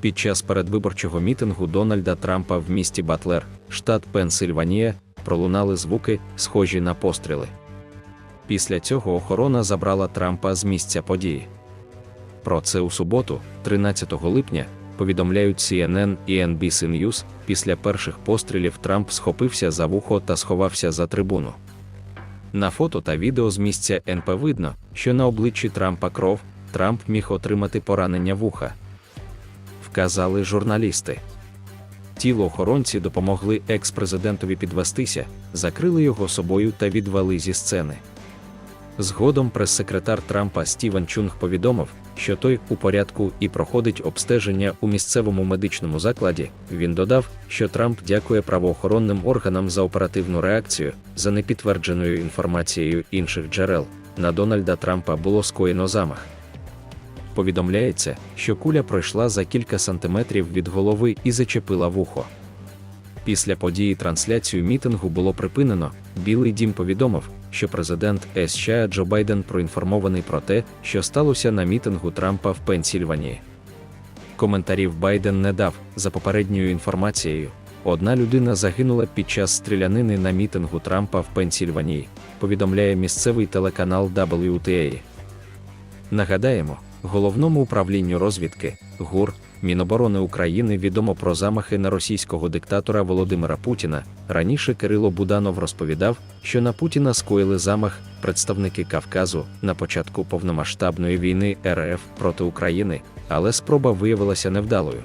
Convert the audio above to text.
Під час передвиборчого мітингу Дональда Трампа в місті Батлер, штат Пенсильванія, пролунали звуки, схожі на постріли. Після цього охорона забрала Трампа з місця події. Про це у суботу, 13 липня, повідомляють CNN і NBC News. Після перших пострілів Трамп схопився за вухо та сховався за трибуну. На фото та відео з місця НП видно, що на обличчі Трампа кров Трамп міг отримати поранення вуха. Вказали журналісти. Тіло охоронці допомогли екс-президентові підвестися, закрили його собою та відвели зі сцени. Згодом прес-секретар Трампа Стівен Чунг повідомив, що той у порядку і проходить обстеження у місцевому медичному закладі. Він додав, що Трамп дякує правоохоронним органам за оперативну реакцію, за непідтвердженою інформацією інших джерел. На Дональда Трампа було скоєно замах. Повідомляється, що куля пройшла за кілька сантиметрів від голови і зачепила вухо. Після події трансляцію мітингу було припинено. Білий дім повідомив, що президент США Джо Байден проінформований про те, що сталося на мітингу Трампа в Пенсільванії. Коментарів Байден не дав за попередньою інформацією. Одна людина загинула під час стрілянини на мітингу Трампа в Пенсільванії, повідомляє місцевий телеканал WTA. Нагадаємо, головному управлінню розвідки ГУР Міноборони України відомо про замахи на російського диктатора Володимира Путіна. Раніше Кирило Буданов розповідав, що на Путіна скоїли замах представники Кавказу на початку повномасштабної війни РФ проти України, але спроба виявилася невдалою.